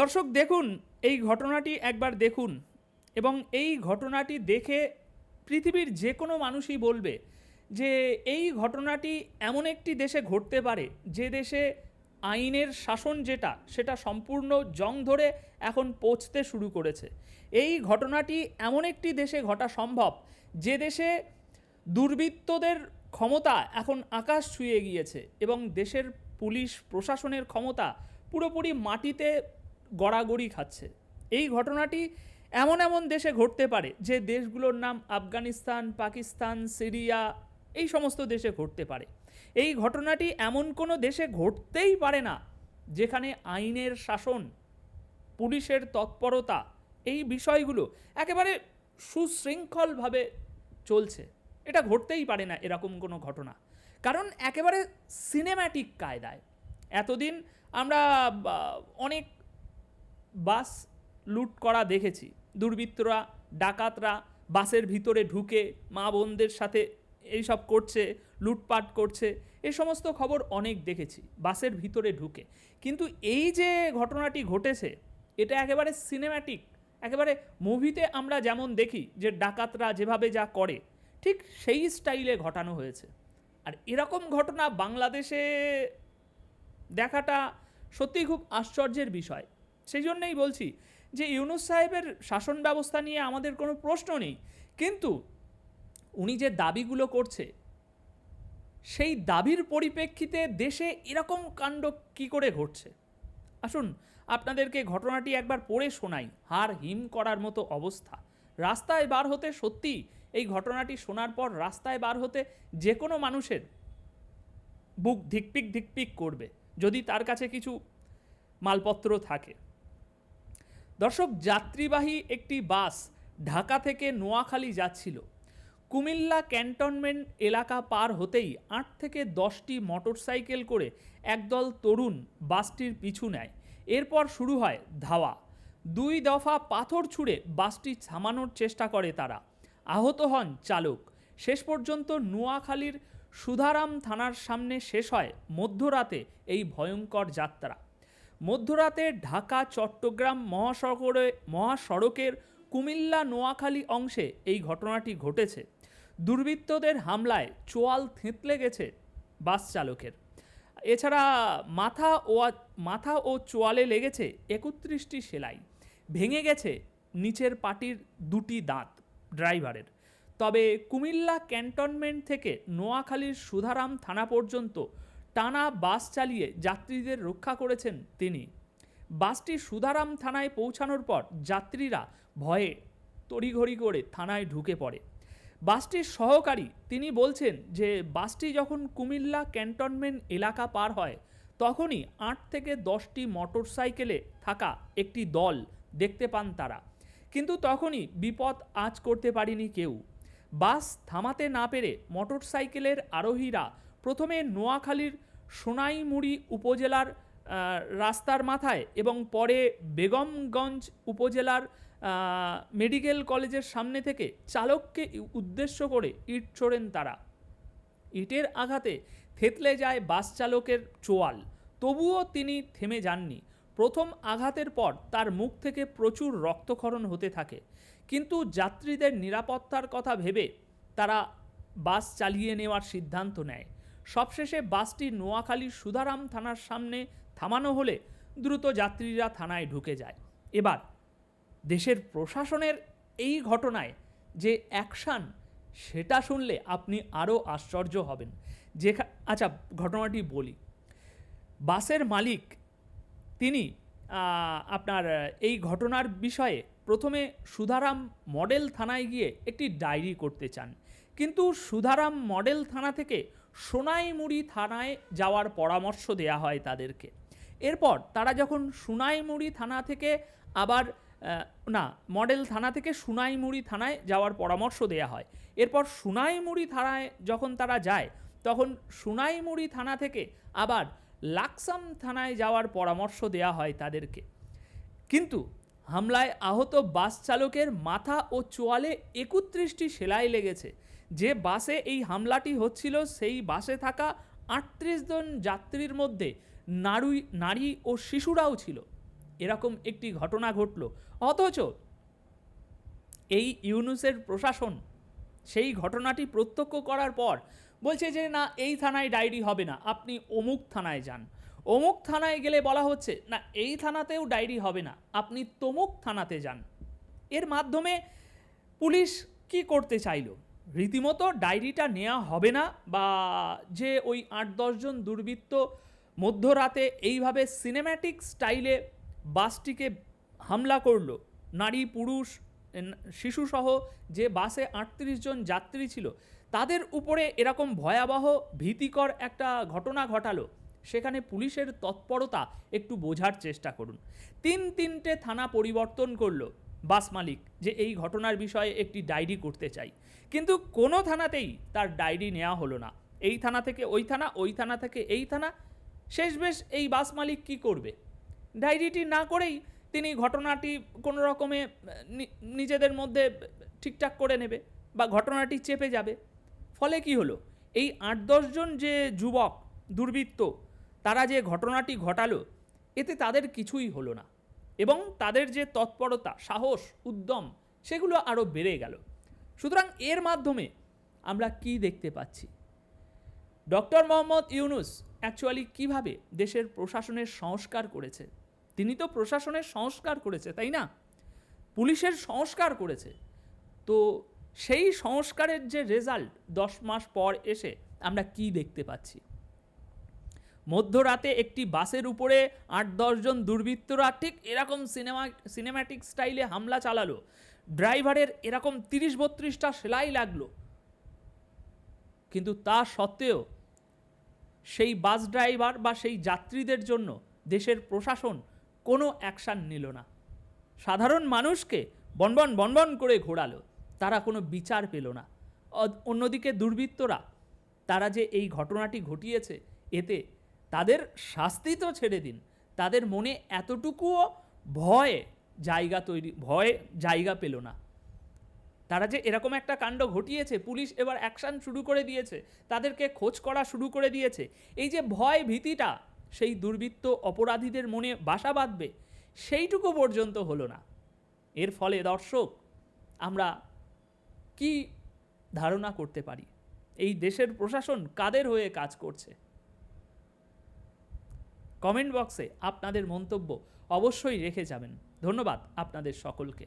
দর্শক, দেখুন, এই ঘটনাটি একবার দেখুন এবং এই ঘটনাটি দেখে পৃথিবীর যে কোনো মানুষই বলবে যে এই ঘটনাটি এমন একটি দেশে ঘটতে পারে, যে দেশে আইনের শাসন যেটা, সেটা সম্পূর্ণ জং ধরে এখন পৌঁছতে শুরু করেছে। এই ঘটনাটি এমন একটি দেশে ঘটা সম্ভব, যে দেশে দুর্বৃত্তদের ক্ষমতা এখন আকাশ ছুঁয়ে গিয়েছে এবং দেশের পুলিশ, প্রশাসনের ক্ষমতা পুরোপুরি মাটিতে গড়াগড়ি খাচ্ছে। এই ঘটনাটি এমন এমন দেশে ঘটতে পারে যে দেশগুলোর নাম আফগানিস্তান, পাকিস্তান, সিরিয়া, এই সমস্ত দেশে ঘটতে পারে। এই ঘটনাটি এমন কোনো দেশে ঘটতেই পারে না যেখানে আইনের শাসন, পুলিশের তৎপরতা, এই বিষয়গুলো একেবারে সুশৃঙ্খলভাবে চলছে। এটা ঘটতেই পারে না এরকম কোনো ঘটনা। কারণ একেবারে সিনেম্যাটিক কায়দায়। এতদিন আমরা অনেক বাস লুট করা দেখেছি। দুর্বৃত্তরা, ডাকাতরা বাসের ভিতরে ঢুকে মা বোনদের সাথে এইসব করছে, লুটপাট করছে এই সমস্ত খবর অনেক দেখেছি, বাসের ভিতরে ঢুকে। কিন্তু এই যে ঘটনাটি ঘটেছে, এটা একেবারে সিনেম্যাটিক একেবারে মুভিতে আমরা যেমন দেখি যে ডাকাতরা যেভাবে যা করে, ঠিক সেই স্টাইলে ঘটানো হয়েছে। আর এরকম ঘটনা বাংলাদেশে দেখাটা সত্যিই খুব আশ্চর্যের বিষয়। সেই জন্যেই বলছি যে ইউনুস সাহেবের শাসন ব্যবস্থা নিয়ে আমাদের কোনো প্রশ্ন নেই। কিন্তু উনি যে দাবিগুলো করছে, সেই দাবির পরিপ্রেক্ষিতে দেশে এরকম কাণ্ড কি করে ঘটছে? আসুন, আপনাদেরকে ঘটনাটি একবার পড়ে শোনাই। হার হিম করার মতো অবস্থা। রাস্তায় বার হতে সত্যি এই ঘটনাটি শোনার পর রাস্তায় বার হতে যে কোনো মানুষের বুক ধিকপিক ধিকপিক করবে, যদি তার কাছে কিছু মালপত্র থাকে। দর্শক, যাত্রীবাহী একটি বাস ঢাকা থেকে নোয়াখালী যাচ্ছিল। কুমিল্লা ক্যান্টনমেন্ট এলাকা পার হতেই আট থেকে দশটি মোটরসাইকেল করে একদল তরুণ বাসটির পিছু নেয়। এরপর শুরু হয় ধাওয়া। দুই দফা পাথর ছুঁড়ে বাসটি থামানোর চেষ্টা করে তারা। আহত হন চালক। শেষ পর্যন্ত নোয়াখালীর সুধারাম থানার সামনে শেষ হয় মধ্যরাতে এই ভয়ঙ্কর যাত্রা। মধ্যরাতে ঢাকা, চট্টগ্রাম মহাসড়কে, মহাসড়কের কুমিল্লা নোয়াখালী অংশে এই ঘটনাটি ঘটেছে। দুর্বৃত্তদের হামলায় চোয়াল থেঁতলে গেছে বাস চালকের। এছাড়া মাথা ও মাথা ও চোয়ালে লেগেছে একত্রিশটি সেলাই। ভেঙে গেছে নিচের পাটির দুটি দাঁত ড্রাইভারের। তবে কুমিল্লা ক্যান্টনমেন্ট থেকে নোয়াখালীর সুধারাম থানা পর্যন্ত টানা বাস চালিয়ে যাত্রীদের রক্ষা করেছেন তিনি। বাসটি সুধারাম থানায় পৌঁছানোর পর যাত্রীরা ভয়ে তড়িঘড়ি করে থানায় ঢুকে পড়ে। বাসটির সহকারী তিনি বলছেন যে, বাসটি যখন কুমিল্লা ক্যান্টনমেন্ট এলাকা পার হয়, তখনই আট থেকে দশটি মোটরসাইকেলে থাকা একটি দল দেখতে পান তারা। কিন্তু তখনই বিপদ আজ করতে পারেনি কেউ। বাস থামাতে না পেরে মোটরসাইকেলের আরোহীরা প্রথমে নোয়াখালীর সোনাইমুড়ি উপজেলার রাস্তার মাথায় এবং পরে বেগমগঞ্জ উপজেলার মেডিকেল কলেজের সামনে থেকে চালককে উদ্দেশ্য করে ইট ছোড়েন তারা। ইটের আঘাতে থেতলে যায় বাস চালকের চোয়াল। তবুও তিনি থেমে যাননি। প্রথম আঘাতের পর তার মুখ থেকে প্রচুর রক্তক্ষরণ হতে থাকে। কিন্তু যাত্রীদের নিরাপত্তার কথা ভেবে তারা বাস চালিয়ে নেওয়ার সিদ্ধান্ত নেয়। সবশেষে বাসটি নোয়াখালীর সুধারাম থানার সামনে থামানো হলে দ্রুত যাত্রীরা থানায় ঢুকে যায়। এবার দেশের প্রশাসনের এই ঘটনায় যে অ্যাকশান, সেটা শুনলে আপনি আরও আশ্চর্য হবেন। যেখা আচ্ছা ঘটনাটি বলি। বাসের মালিক তিনি আপনার এই ঘটনার বিষয়ে প্রথমে সুধারাম মডেল থানায় গিয়ে একটি ডায়েরি করতে চান। কিন্তু সুধারাম মডেল থানা থেকে সোনাইমুড়ি থানায় যাওয়ার পরামর্শ দেয়া হয় তাদেরকে। এরপর তারা যখন সোনাইমুড়ি থানা থেকে আবার না, মডেল থানা থেকে সুনাইমুড়ি থানায় যাওয়ার পরামর্শ দেয়া হয়। এরপর সুনাইমুড়ি থানায় যখন তারা যায়, তখন সুনাইমুড়ি থানা থেকে আবার লাকসাম থানায় যাওয়ার পরামর্শ দেয়া হয় তাদেরকে। কিন্তু হামলায় আহত বাস চালকের মাথা ও চোয়ালে একত্রিশটি সেলাই লেগেছে। যে বাসে এই হামলাটি হচ্ছিল, সেই বাসে থাকা আটত্রিশ জন যাত্রীর মধ্যে নারী নারী ও শিশুরাও ছিল। এরকম একটি ঘটনা ঘটল। অথচ এই ইউনুসের প্রশাসন সেই ঘটনাটি প্রত্যক্ষ করার পর বলছে যে, না, এই থানায় ডায়েরি হবে না। আপনি অমুক থানায় যান। অমুক থানায় গেলে বলা হচ্ছে, না, এই থানাতেও ডায়েরি হবে না। আপনি তমুক থানাতে যান। এর মাধ্যমে পুলিশ কি করতে চাইলো? রীতিমতো ডায়েরিটা নেওয়া হবে না বা যে ওই আট দশজন দুর্বৃত্ত মধ্যরাতে এইভাবে সিনেম্যাটিক স্টাইলে বাসটিকে হামলা করল, নারী, পুরুষ শিশুসহ যে বাসে আটত্রিশ জন যাত্রী ছিল, তাদের উপরে এরকম ভয়াবহ, ভীতিকর একটা ঘটনা ঘটালো। সেখানে পুলিশের তৎপরতা একটু বোঝার চেষ্টা করুন। তিন তিনটে থানা পরিবর্তন করল। বাস মালিক যে এই ঘটনার বিষয়ে একটি ডায়েরি করতে চাই। কিন্তু কোনো থানাতেই তার ডায়েরি নেওয়া হলো না। এই থানা থেকে ওই থানা ওই থানা থেকে এই থানা। শেষ বেশ এই বাস মালিক কি করবে? ডায়েরিটি না করেই তিনি ঘটনাটি কোনো রকমে নিজেদের মধ্যে ঠিকঠাক করে নেবে বা ঘটনাটি চেপে যাবে। ফলে কি হলো? এই আট দশজন যে যুবক, দুর্বৃত্ত, তারা যে ঘটনাটি ঘটালো, এতে তাদের কিছুই হলো না। এবং তাদের যে তৎপরতা, সাহস, উদ্যম, সেগুলো আরও বেড়ে গেল। সুতরাং এর মাধ্যমে আমরা কি দেখতে পাচ্ছি? ডক্টর মোহাম্মদ ইউনুস অ্যাকচুয়ালি কীভাবে দেশের প্রশাসনের সংস্কার করেছে? তিনি তো প্রশাসনের সংস্কার করেছে, তাই না? পুলিশের সংস্কার করেছে। তো সেই সংস্কারের যে রেজাল্ট দশ মাস পর এসে আমরা কি দেখতে পাচ্ছি? মধ্যরাতে একটি বাসের উপরে আট দশজন দুর্বৃত্তরা ঠিক এরকম সিনেমা সিনেম্যাটিক স্টাইলে হামলা চালালো। ড্রাইভারের এরকম তিরিশ বত্রিশটা সেলাই লাগল। কিন্তু তা সত্ত্বেও সেই বাস ড্রাইভার বা সেই যাত্রীদের জন্য দেশের প্রশাসন কোনো অ্যাকশান নিল না। সাধারণ মানুষকে বনবন বনবন করে ঘোরালো। তারা কোনো বিচার পেল না। অন্যদিকে দুর্বৃত্তরা, তারা যে এই ঘটনাটি ঘটিয়েছে, এতে তাদের শাস্তি তো ছেড়ে দিন। তাদের মনে এতটুকুও ভয় জায়গা তৈরি, ভয় জায়গা পেল না। তারা যে এরকম একটা কাণ্ড ঘটিয়েছে, পুলিশ এবার অ্যাকশন শুরু করে দিয়েছে, তাদেরকে খোঁজ করা শুরু করে দিয়েছে। এই যে ভয় ভীতিটা, সেই দুর্বৃত্ত অপরাধীদের মনে বাসা বাঁধবে, সেইটুকু পর্যন্ত হলো না। এর ফলে দর্শক, আমরা কি ধারণা করতে পারি? এই দেশের প্রশাসন কাদের হয়ে কাজ করছে? কমেন্ট বক্সে আপনাদের মন্তব্য অবশ্যই রেখে যাবেন। ধন্যবাদ আপনাদের সকলকে।